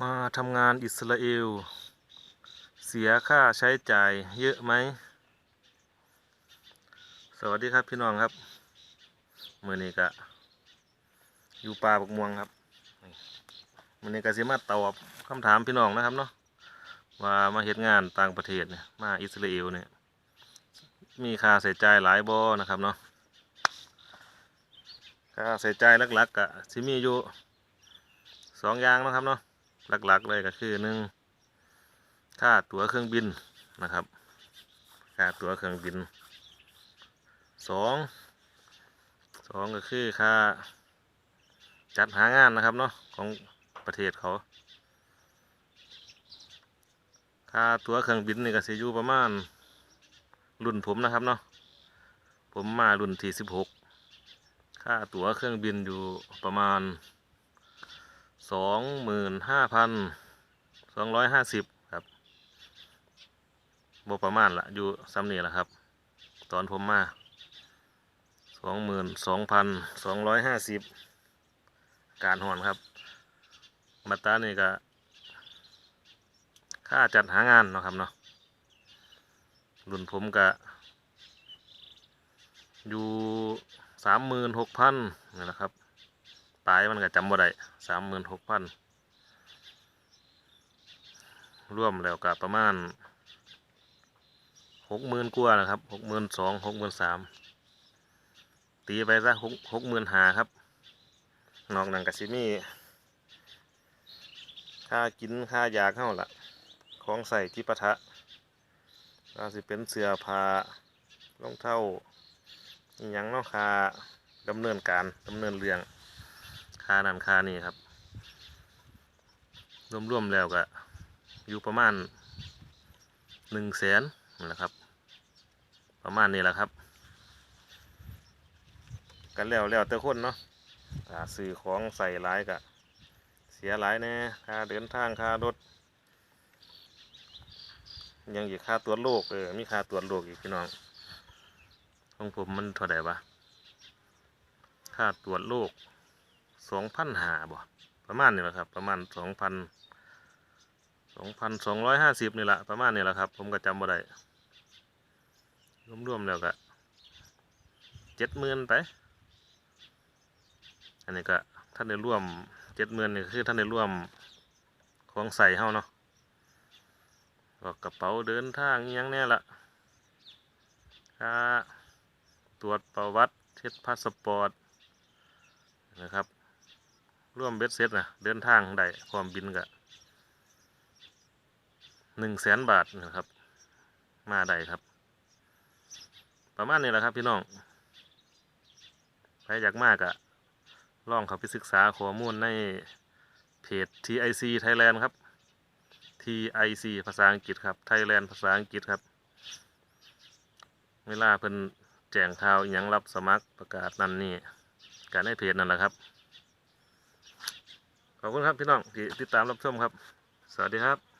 มาทำงานอิสราเอล เสียค่าใช้จ่ายเยอะไหม สวัสดีครับพี่น้องครับมือนี้ก็อยู่ป่าบกม่วงครับมือนี้ก็สิมาตอบคำถามพี่น้องนะครับเนาะว่ามาเฮ็ดงานต่างประเทศเนี่ยมาอิสราเอลเนี่ยมีค่าใช้จ่ายหลายบ่นะครับเนาะค่าใช้จ่ายหลักๆก็สิมีอยู่สองอย่างนะครับเนาะ หลักๆเลยก็คือหนึ่งค่าตั๋วเครื่องบินนะครับค่าตั๋วเครื่องบินสองสองก็คือค่าจัดหางานนะครับเนาะของประเทศเขา ค่าตั๋วเครื่องบินนี่ก็สิอยู่ประมาณรุ่นผมนะครับเนาะผมมารุ่นที่สิบหกค่าตั๋วเครื่องบินอยู่ประมาณ สองหมื่นห้าพันสองร้อยห้าสิบครับบประมาณละอยู่ซ้ำนี่แหละครับ ตอนผมมาสองหมื่นสองพันสองร้อยห้าสิบการหอนครับ มาตานี่ก็ ค่าจัดหางานเนาะครับเนาะรุ่นผมก็อยู่สามหมื่นหกพันนี่แหละครับ ปลายมันก็จำบ่ได้สามหมื่นหกพันร่วมแล้วก็ประมาณหกหมื่นกว่านะครับหกหมื่นสองหกหมื่นสามตีไปซะหกหกหมื่นหาครับ นอกนั้นก็สิมี่ค่ากินค่ายาเข้าละของใส่ที่ปะทะก็สิเป็นเสื้อผ้ารองเท้าอหยังเนาะค่าดำเนินการดำเนินเรื่อง ค่านั่นคานี่ครับ รวมๆแล้วก็อยู่ประมาณหนึ่งแสนนั่แหละครับ ประมาณนี้แหละครับ กันแล้วแล้วแต่คนเนาะซื้อของใส่หลายกะเสียหลายแน่ค่าเดินทางค่ารถยังอีกค่าตรวจโรคเออมีค่าตรวจโรคอีกพี่น้องของผมมันเท่าไหร่วะค่าตรวจโรค สองพันหาบ่ประมาณนี้แหละครับ ประมาณสองพันสองพันสองร้อยห้าสิบนี่แหละประมาณนี้แหละครับ ผมก็จำบ่ได้รวมๆแล้วก็เจ็ดหมื่นไป อันนี้ก็ท่านได้ร่วมเจ็ดหมื่นนี่คือท่านได้ร่วมของใส่เฮาเนาะก็กระเป๋าเดินทางอิหยังแน่ละค่าตรวจประวัติเช็ดพาสปอร์ตนะครับ ร่วมเบ็ดเสร็จนะเดินทางได้ความบินกะหนึ่งแสนบาทนะครับ มาได้ครับ ประมาณนี้แหละครับพี่น้องใครอยากมากอะลองเขาไปศึกษาข้อมูลในเพจ TIC Thailand ครับ TIC ภาษาอังกฤษครับ Thailand ภาษาอังกฤษครับ เวลาเพิ่นแจ้งข่าวอหยังรับสมัครประกาศนั่นนี่การในเพจนั่นแหละครับ ขอบคุณครับพี่น้องที่ติดตามรับชมครับ สวัสดีครับ